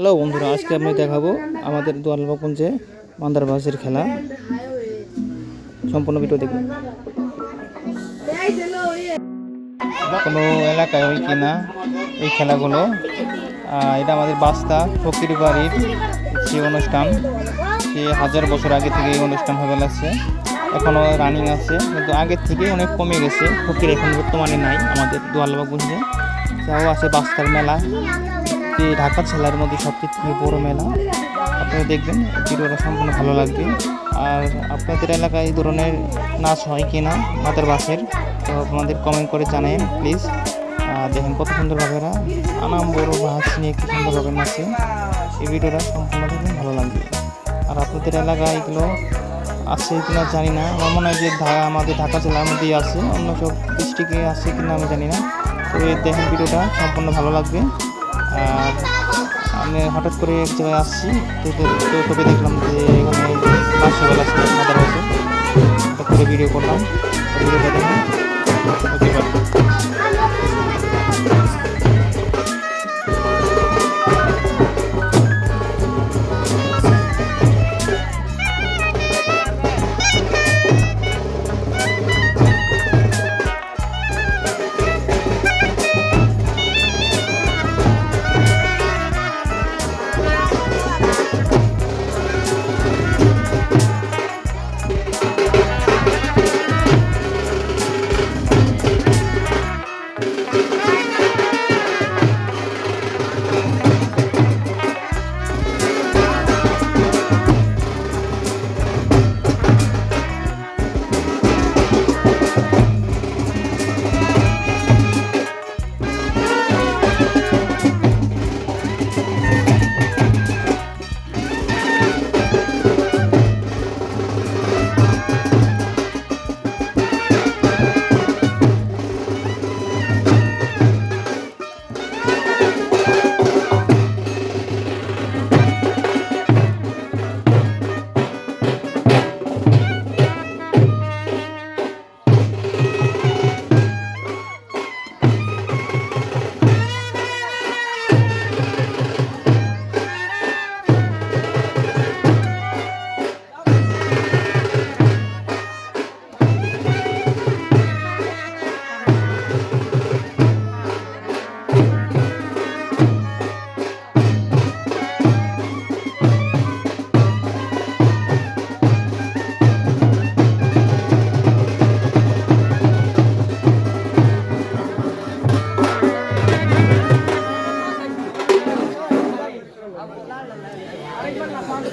Hello বন্ধুরা, আজকে আমি দেখাবো আমাদের দোয়ালবাগঞ্জে মান্দারবাসের খেলা। সম্পূর্ণ ভিডিও দেখুন কোনো এলাকায় হয় কিনা এই খেলাগুলো এটা আমাদের বাস্তা, ফকির বাড়ির যে অনুষ্ঠান সে হাজার বছর আগে থেকে এই অনুষ্ঠান হয়ে লাগছে এখনও রানিং আছে, কিন্তু আগের থেকে অনেক কমে গেছে। ফকির এখন বর্তমানে নাই আমাদের দোয়ালবাগঞ্জে তাও আছে বাস্তার মেলা। এই ঢাকা জেলার মধ্যে সবচেয়ে থেকে বড় মেলা, আপনারা দেখবেন ভিডিওটা সম্পূর্ণ ভালো লাগবে। আর আপনাদের এলাকায় এই ধরনের নাচ হয় কি না মাতার বাসের তো আপনাদের কমেন্ট করে জানেন প্লিজ দেখেন কত সুন্দরভাবে এরা আনাম বড় বাস নিয়ে কি সুন্দরভাবে নাচে। এই ভিডিওটা সম্পূর্ণ দেখবেন, ভালো লাগবে। আর আপনাদের এলাকায় এগুলো আছে কিনা জানি না। আমার মনে হয় যে আমাদের ঢাকা জেলার মধ্যেই আছে, অন্য সব ডিস্ট্রিক্টে আছে কিনা আমি জানি না। তো দেখেন ভিডিওটা সম্পূর্ণ ভালো লাগবে। আমি হঠাৎ করে এক জায়গায় আসছি, তো তবে দেখলাম যে এখানে বাসবেলা ছিল রয়েছে হঠাৎ করে ভিডিও করলাম ভিডিওটা দেখুন பண்ணலாம் பாண்டு